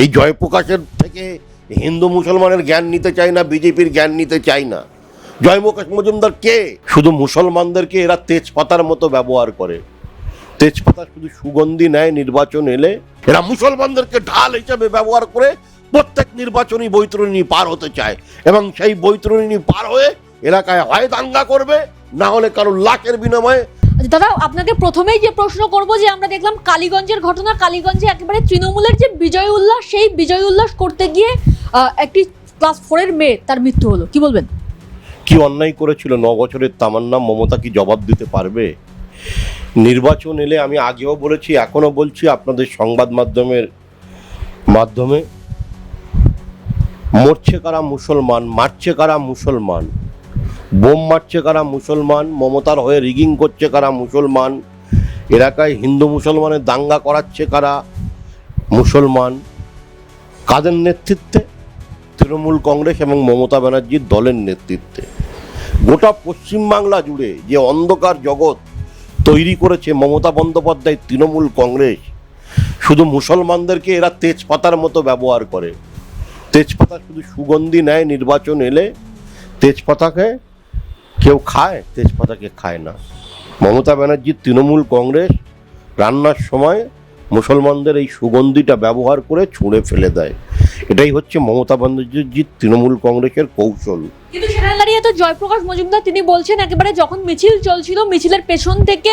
এই জয়প্রকাশের থেকে হিন্দু মুসলমানের জ্ঞান নিতে চায় না, বিজেপির জ্ঞান নিতে চায় না। জয়প্রকাশ মজুমদার কে? শুধু মুসলমানদেরকে এরা তেজপাতার মতো ব্যবহার করে। তেজপাতা শুধু সুগন্ধি নেয়, নির্বাচন এলে এরা মুসলমানদেরকে ঢাল হিসাবে ব্যবহার করে প্রত্যেক নির্বাচনী বৈতরণী পার হতে চায়। এবং সেই বৈতরণী পার হয়ে এলাকায় হয় দাঙ্গা করবে, না হলে কারোর লাখের বিনিময়ে দাদা, আপনাকে প্রথমেই যে প্রশ্ন করব যে আমরা দেখলাম কালীগঞ্জের ঘটনা, কালীগঞ্জে একেবারে তৃণমূলের যে বিজয় উল্লাস, সেই বিজয় উল্লাস করতে গিয়ে একটি ক্লাস ফোরের মেয়ে তার মৃত্যু হলো। কি বলবেন? কি অন্যায় করেছিল? ন বছরের তামান্না মমতা কি জবাব দিতে পারবে? নির্বাচন এলে আমি আগেও বলেছি, এখনও বলছি আপনাদের সংবাদ মাধ্যমের মাধ্যমে, মরছে কারা মুসলমান, মারছে কারা মুসলমান? বোম মারছে কারা মুসলমান, মমতার হয়ে রিগিং করছে কারা মুসলমান, এলাকায় হিন্দু মুসলমানের দাঙ্গা করাচ্ছে কারা মুসলমান। কাদের নেতৃত্বে? তৃণমূল কংগ্রেস এবং মমতা ব্যানার্জির দলের নেতৃত্বে। গোটা পশ্চিমবাংলা জুড়ে যে অন্ধকার জগৎ তৈরি করেছে মমতা বন্দ্যোপাধ্যায় তৃণমূল কংগ্রেস, শুধু মুসলমানদেরকে এরা তেজপাতার মতো ব্যবহার করে। তেজপাতা শুধু সুগন্ধি নেয় নির্বাচন এলে, তেজপাতাকে কেউ খায় তেজপাতাকে খায় না। মমতা ব্যানার্জির তৃণমূল কংগ্রেস রান্নার সময় মুসলমানদের এই সুগন্ধিটা ব্যবহার করে ছুঁড়ে ফেলে দেয়। এটাই হচ্ছে মমতা ব্যানার্জির তৃণমূল কংগ্রেসের কৌশল। কিন্তু সেখানে দাঁড়িয়ে তো জয়প্রকাশ মজুমদার তিনি বলছেন একেবারে যখন মিছিল চলছিল মিছিলের পেছন থেকে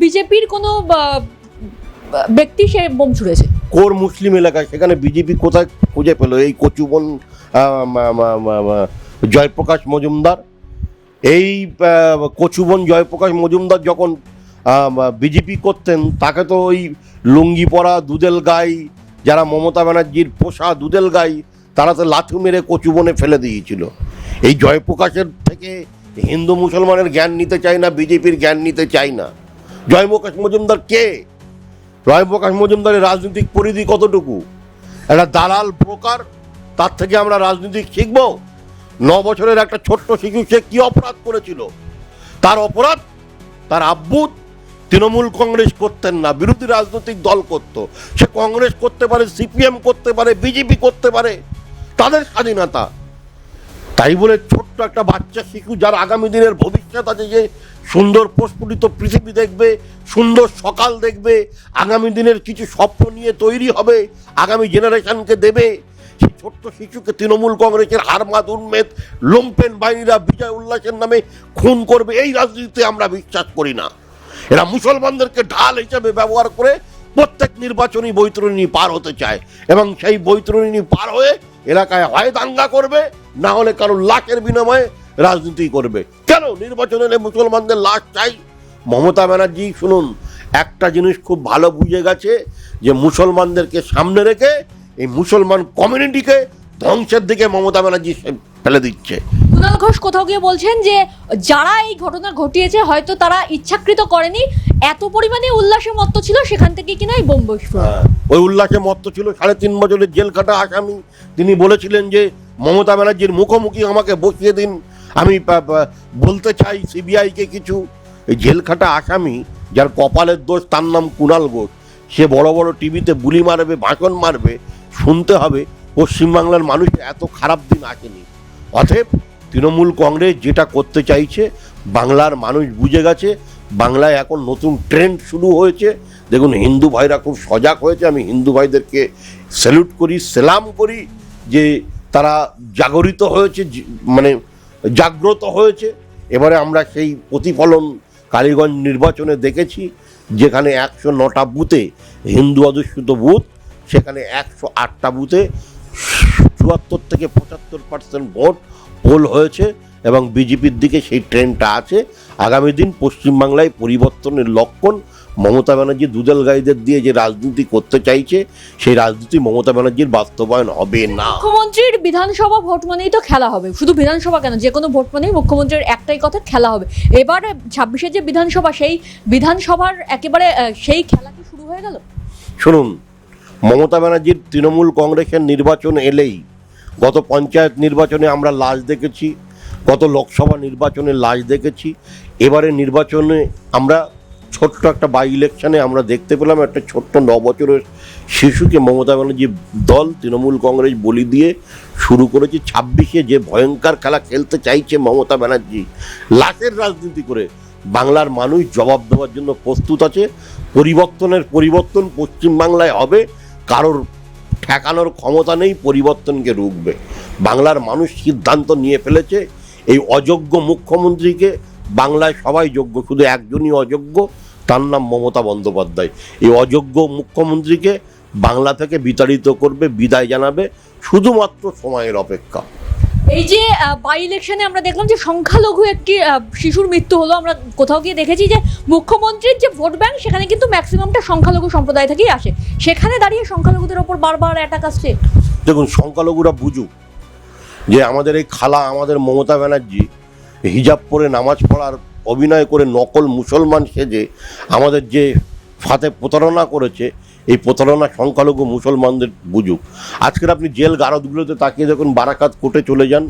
বিজেপির কোনো ব্যক্তি সে বোম ছুড়েছে। কোর মুসলিম এলাকায় সেখানে বিজেপি কোথায় খুঁজে পেল? এই কচুবন জয়প্রকাশ মজুমদার এই কচুবন জয়প্রকাশ মজুমদার যখন বিজেপি করতেন, তাকে তো ওই লুঙ্গি পরা দুদেল গাই, যারা মমতা ব্যানার্জির পোষা দুদেল গাই, তারা তো লাথু মেরে কচুবনে ফেলে দিয়েছিল। এই জয়প্রকাশের থেকে হিন্দু মুসলমানের জ্ঞান নিতে চায় না, বিজেপির জ্ঞান নিতে চায় না। জয়প্রকাশ মজুমদার কে? জয়প্রকাশ মজুমদারের রাজনৈতিক পরিধি কতটুকু? একটা দালাল ব্রোকার তার থেকে আমরা রাজনীতি শিখব? ন বছরের একটা ছোট্ট শিশু সে কি অপরাধ করেছিল? তার অপরাধ তার আব্বু তৃণমূল কংগ্রেস করতেন না, বিরোধী রাজনৈতিক দল করত। সে কংগ্রেস করতে পারে, সিপিএম করতে পারে, বিজেপি করতে পারে, তাদের স্বাধীনতা। তাই বলে ছোট্ট একটা বাচ্চা শিশু যার আগামী দিনের ভবিষ্যৎ আছে যে সুন্দর প্রস্ফুটিত পৃথিবী দেখবে, সুন্দর সকাল দেখবে, আগামী দিনের কিছু স্বপ্ন নিয়ে তৈরি হবে, আগামী জেনারেশনকে দেবে সেই ছোট্ট শিশুকে তৃণমূল কংগ্রেসের হারমাদ উন্মেদ, লুম্পেন বাহিনীরা বিজয় উল্লাসের নামে খুন করবে, এই রাজনীতিতে আমরা বিশ্বাস করি না। এরা মুসলমানদেরকে ঢাল হিসেবে ব্যবহার করে প্রত্যেক নির্বাচনী বৈতরণী পার হতে চায় এবং সেই বৈতরণী পার হয়ে এলাকায় হয় দাঙ্গা করবে, না হলে কারোর লাখের বিনিময়ে রাজনীতি করবে। কেন নির্বাচন মুসলমানদের লাশ চাই? মমতা ব্যানার্জি, শুনুন, একটা জিনিস খুব ভালো বুঝে গেছে যে মুসলমানদেরকে সামনে রেখে এই মুসলমান কমিউনিটিকে ধ্বংসের দিকে মমতা ব্যানার্জি ফেলে দিচ্ছে। কুণাল ঘোষ কোথাও গিয়ে বলছেন যে যারা এই ঘটনা ঘটিয়েছে হয়তো তারা ইচ্ছাকৃত করেনি। এত পরিমাণে উল্লাসে মত্ত ছিল সেখান থেকে কিনা এই বোম ওই উল্লাসে মত্ত ছিল। সাড়ে তিন বছরের জেল খাটা আসামি। তিনি বলেছিলেন যে মমতা ব্যানার্জির মুখোমুখি আমাকে বসিয়ে দিন। আমি বলতে চাই সিবিআইকে কিছু। এই জেল খাটা আসামি যার কপালের দোষ তার নাম কুণাল ঘোষ। সে বড় বড় টিভিতে বুলি মারবে ভাষণ মারবে। শুনতে হবে। পশ্চিমবাংলার মানুষ এত খারাপ দিন আসেনি। অতএব তৃণমূল কংগ্রেস যেটা করতে চাইছে, বাংলার মানুষ বুঝে গেছে, বাংলায় এখন নতুন ট্রেন্ড শুরু হয়েছে। দেখুন, হিন্দু ভাইরা খুব সজাগ হয়েছে। আমি হিন্দু ভাইদেরকে স্যালুট করি সেলাম করি যে তারা জাগরিত হয়েছে মানে জাগ্রত হয়েছে। এবারে আমরা সেই প্রতিফলন কালীগঞ্জ নির্বাচনে দেখেছি, যেখানে একশো নটা বুথে হিন্দু অধ্যুষিত বুথ সেখানে একশো আটটা বুথে চুয়াত্তর থেকে পঁচাত্তর পার্সেন্ট ভোট পোল হয়েছে এবং বিজেপির দিকে সেই ট্রেনটা আছে। আগামী দিন পশ্চিমবাংলায় পরিবর্তনের লক্ষণ মমতা ব্যানার্জি দুদল গাইদের দিয়ে যে রাজনীতি করতে চাইছে সেই রাজনীতি মমতা ব্যানার্জির বাস্তবায়ন হবে না। মুখ্যমন্ত্রীর বিধানসভা ভোট মানেই তো খেলা হবে। শুধু বিধানসভা কেন? যে কোনো ভোট মানেই মুখ্যমন্ত্রীর একটাই কথা খেলা হবে। এবারে ছাব্বিশে যে বিধানসভা সেই বিধানসভার একেবারে সেই খেলা কি শুরু হয়ে গেল? শুনুন মমতা ব্যানার্জির তৃণমূল কংগ্রেসের নির্বাচন এলেই গত পঞ্চায়েত নির্বাচনে আমরা লাশ দেখেছি, গত লোকসভা নির্বাচনে লাশ দেখেছি। এবারে নির্বাচনে আমরা ছোট্ট একটা বাই ইলেকশনে আমরা দেখতে পেলাম একটা ছোট্ট ন বছরের শিশুকে মমতা ব্যানার্জি দল, তৃণমূল কংগ্রেস বলি দিয়ে শুরু করেছে। ছাব্বিশে যে ভয়ঙ্কর খেলা খেলতে চাইছে মমতা ব্যানার্জি, লাশের রাজনীতি করে বাংলার মানুষ জবাব দেওয়ার জন্য প্রস্তুত আছে। পরিবর্তনের পরিবর্তন পশ্চিমবাংলায় হবে। কারোর ঠেকানোর ক্ষমতা নেই, পরিবর্তনকে রুখবে। বাংলার মানুষ সিদ্ধান্ত নিয়ে ফেলেছে, এই অযোগ্য মুখ্যমন্ত্রীকে বাংলায় সবাই যোগ্য, শুধু একজনই অযোগ্য, তার নাম মমতা বন্দ্যোপাধ্যায়। এই অযোগ্য মুখ্যমন্ত্রীকে বাংলা থেকে বিতাড়িত করবে, বিদায় জানাবে শুধুমাত্র সময়ের অপেক্ষা। এই যে বাই ইলেকশনে আমরা দেখলাম যে সংখ্যালঘু একটি শিশুর মৃত্যু হলো। আমরা কোথাও গিয়ে দেখেছি যে মুখ্যমন্ত্রীর যে ভোট ব্যাংক, সেখানে কিন্তু ম্যাক্সিমামটা সংখ্যালঘু সম্প্রদায় থেকেই আসে। সেখানে দাঁড়িয়ে সংখ্যালঘুদের ওপর বারবার অ্যাটাক আসছে। দেখুন, সংখ্যালঘুরা বুঝুক যে আমাদের এই খালা, আমাদের মমতা ব্যানার্জি হিজাব পরে নামাজ পড়ার, অভিনয় করে নকল মুসলমান সেজে আমাদের যে ফাতে প্রতারণা করেছে এই প্রতারণা সংখ্যালঘু মুসলমানদের বুঝুক। আজকের আপনি জেল গারদগুলোতে তাকিয়ে দেখুন বারাকাত কোর্টে চলে যান।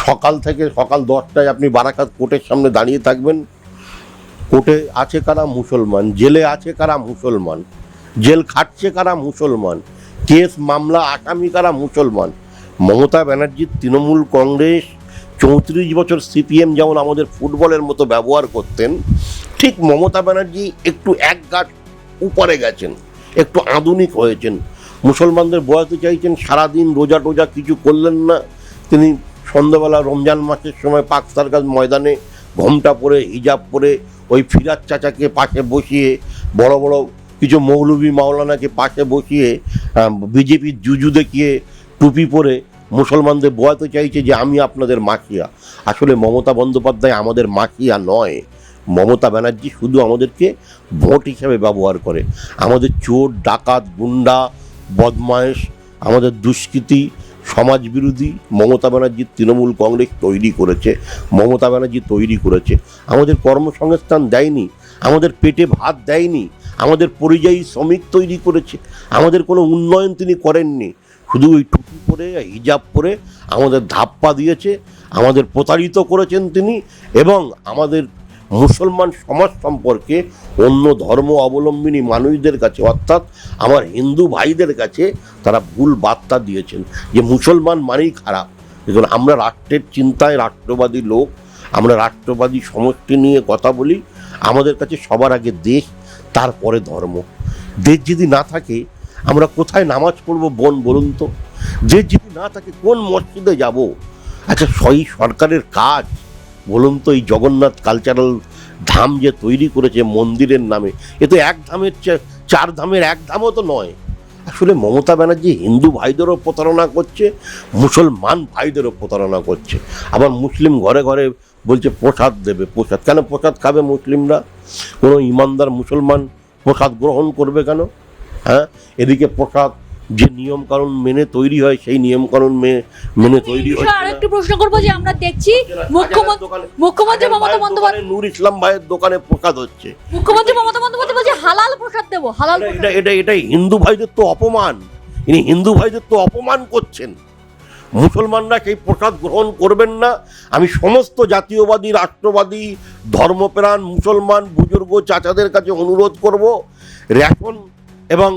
সকাল থেকে সকাল দশটায় আপনি বারাকাত কোর্টের সামনে দাঁড়িয়ে থাকবেন। কোর্টে আছে কারা মুসলমান? জেলে আছে কারা মুসলমান? জেল খাটছে কারা মুসলমান? কেস, মামলা, আসামি কারা মুসলমান? মমতা ব্যানার্জির তৃণমূল কংগ্রেস, চৌত্রিশ বছর সিপিএম যেমন আমাদের ফুটবলের মতো ব্যবহার করতেন, ঠিক মমতা ব্যানার্জি একটু এক গাছ উপরে গেছেন। একটু আধুনিক হয়েছেন। মুসলমানদের বোঝাতে চাইছেন, সারাদিন রোজা টোজা কিছু করলেন না। তিনি সন্ধ্যাবেলা রমজান মাসের সময় পাক সার্কাস ময়দানে ঘোমটা পরে, হিজাব পরে ওই ফিরাজ চাচাকে পাশে বসিয়ে, বড় বড় কিছু মৌলভী মাওলানাকে পাশে বসিয়ে বিজেপির জুজু দেখিয়ে টুপি পরে মুসলমানদের বোয়াতে চাইছে যে, আমি আপনাদের মাখিয়া। আসলে মমতা বন্দ্যোপাধ্যায় আমাদের মাখিয়া নয়। মমতা ব্যানার্জি শুধু আমাদেরকে ভোট হিসাবে ব্যবহার করে। আমাদের চোর, ডাকাত, গুন্ডা, বদমায়েশ, আমাদের দুষ্কৃতি সমাজ বিরোধী মমতা ব্যানার্জি তৃণমূল কংগ্রেস তৈরি করেছে, মমতা ব্যানার্জি তৈরি করেছে। আমাদের কর্মসংস্থান দেয়নি, আমাদের পেটে ভাত দেয়নি, আমাদের পরিযায়ী শ্রমিক তৈরি করেছে, আমাদের কোনো উন্নয়ন তিনি করেননি। শুধু ওই টুপি পরে, হিজাব পরে আমাদের ধাপ্পা দিয়েছে, আমাদের প্রতারিত করেছেন তিনি এবং আমাদের মুসলমান সমাজ সম্পর্কে অন্য ধর্ম অবলম্বিনী মানুষদের কাছে, অর্থাৎ আমার হিন্দু ভাইদের কাছে তারা ভুল বার্তা দিয়েছেন যে মুসলমান মানেই খারাপ। দেখুন, আমরা রাষ্ট্রের চিন্তায় রাষ্ট্রবাদী লোক, আমরা রাষ্ট্রবাদী সমষ্টি নিয়ে কথা বলি, আমাদের কাছে সবার আগে দেশ, তারপরে ধর্ম। দেশ যদি না থাকে, আমরা কোথায় নামাজ পড়ব বোন বলুন তো? দেশ যদি না থাকে, কোন মসজিদে যাব? আচ্ছা সই সরকারের কাজ বলুন তো, এই জগন্নাথ কালচারাল ধাম যে তৈরি করেছে মন্দিরের নামে, এ তো এক ধামের চার ধামের এক ধামও তো নয়। আসলে মমতা ব্যানার্জি হিন্দু ভাইদেরও প্রতারণা করছে, মুসলমান ভাইদেরও প্রতারণা করছে। আবার মুসলিম ঘরে ঘরে বলছে, প্রসাদ দেবে, প্রসাদ। কেন প্রসাদ খাবে মুসলিমরা? কোনো ইমানদার মুসলমান প্রসাদ গ্রহণ করবে কেন? হ্যাঁ? এদিকে প্রসাদ যে নিয়ম কানুন মেনে তৈরি হয় সেই নিয়ম কানুন মেনে মেনে তৈরি হয় আর একটি প্রশ্ন করব যে আমরা দেখছি মুখ্যমন্ত্রী মুখ্যমন্ত্রী মমতা বন্দ্যোপাধ্যায় নূর ইসলাম ভাইয়ের দোকানে প্রসাদ হচ্ছে। মুখ্যমন্ত্রী মমতা বন্দ্যোপাধ্যায় বলছে হালাল প্রসাদ দেবো হালাল এটা-। এটা এটা এটা হিন্দু ভাইদের তো অপমান। ইনি হিন্দু ভাইদের তো অপমান করছেন। মুসলমানরা সেই প্রসাদ গ্রহণ করবেন না। আমি সমস্ত জাতীয়বাদী রাষ্ট্রবাদী ধর্মপ্রাণ মুসলমান বুজুর্গ চাচাদের কাছে অনুরোধ করব রেশন এবং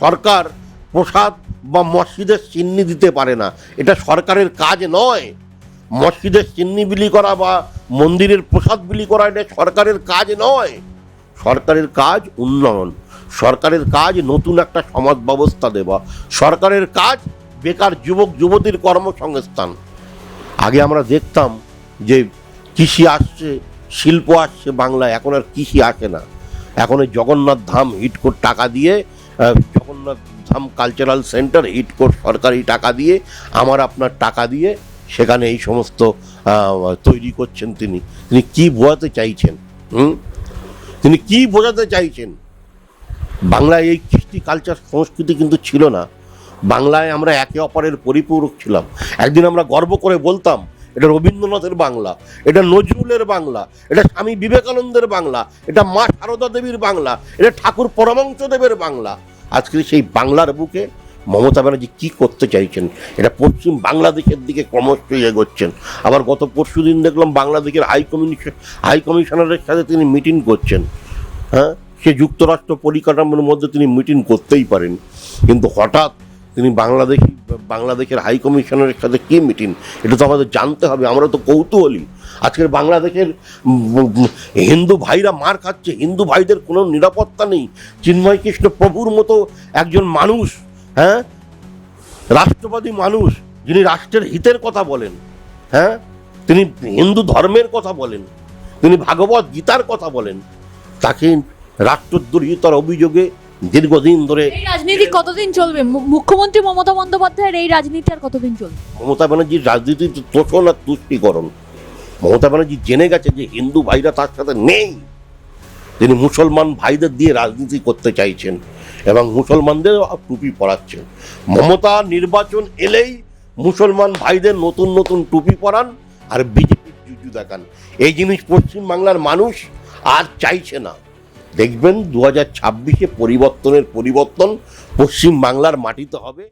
সরকার প্রসাদ বা মসজিদের চিহ্নি দিতে পারে না। এটা সরকারের কাজ নয়। মসজিদের চিহ্নি বিলি করা বা মন্দিরের প্রসাদ বিলি করা, এটা সরকারের কাজ নয়। সরকারের কাজ উন্নয়ন। সরকারের কাজ নতুন একটা সমাজ ব্যবস্থা দেওয়া। সরকারের কাজ বেকার যুবক, যুবতীর কর্মসংস্থান। আগে আমরা দেখতাম যে কৃষি আসছে, শিল্প আসছে বাংলায়, এখন আর কৃষি আসে না। এখন ওই জগন্নাথ ধাম হিট করে টাকা দিয়ে জগন্নাথ ধাম কালচারাল সেন্টার হিটকোট সরকারি টাকা দিয়ে, আমার আপনার টাকা দিয়ে সেখানে এই সমস্ত তৈরি করছেন তিনি। তিনি কি বোঝাতে চাইছেন? হুম? তিনি কি বোঝাতে চাইছেন? বাংলায় এই কৃষ্টি কালচার সংস্কৃতি কিন্তু ছিল না। বাংলায় আমরা একে অপরের পরিপূরক ছিলাম। একদিন আমরা গর্ব করে বলতাম, এটা রবীন্দ্রনাথের বাংলা, এটা নজরুলের বাংলা, এটা স্বামী বিবেকানন্দের বাংলা, এটা মা সারদা দেবীর বাংলা, এটা ঠাকুর পরমংশ দেবের বাংলা। আজকে সেই বাংলার বুকে মমতা ব্যানার্জি কী করতে চাইছেন? এটা পশ্চিম বাংলাদেশের দিকে ক্রমশ এগোচ্ছেন। আবার গত পরশু দিন দেখলাম বাংলাদেশের হাই কমিশন হাই কমিশনারের সাথে তিনি মিটিং করছেন। হ্যাঁ? সে যুক্তরাষ্ট্র পরিকাঠামোর মধ্যে তিনি মিটিং করতেই পারেন। কিন্তু হঠাৎ তিনি বাংলাদেশি বাংলাদেশের হাই কমিশনারের সাথে কি মিটিং? এটা তো আমাদের জানতে হবে। আমরা তো কৌতূহলী। আজকের বাংলাদেশের হিন্দু ভাইরা মার খাচ্ছে। হিন্দু ভাইদের কোনো নিরাপত্তা নেই। চিন্ময় কৃষ্ণ প্রভুর মতো একজন মানুষ হ্যাঁ? রাষ্ট্রবাদী মানুষ যিনি রাষ্ট্রের হিতের কথা বলেন হ্যাঁ? তিনি হিন্দু ধর্মের কথা বলেন তিনি ভাগবত গীতার কথা বলেন তাকে রাষ্ট্রদ্রোহিতার অভিযোগে দীর্ঘদিন ধরে এই রাজনীতি কতদিন চলবে? মুখ্যমন্ত্রী মমতা বন্দ্যোপাধ্যায়ের এই রাজনীতি আর কতদিন চলবে? মমতা ব্যানার্জির রাজনীতি তো তোষণ আর তুষ্টিকরণ। মমতা ব্যানার্জি জেনে গেছে যে হিন্দু ভাইরা তার সাথে নেই। তিনি মুসলমান ভাইদের দিয়ে রাজনীতি করতে চাইছেন এবং মুসলমানদের টুপি পরাচ্ছেন। মমতা নির্বাচন এলেই মুসলমান ভাইদের নতুন নতুন টুপি পরান আর বিজেপির জুজু দেখান। এই জিনিস পশ্চিমবাংলার মানুষ আর চাইছে না। দেখবেন দু হাজার ছাব্বিশে পরিবর্তনের পরিবর্তন পশ্চিম বাংলার মাটিতে হবে।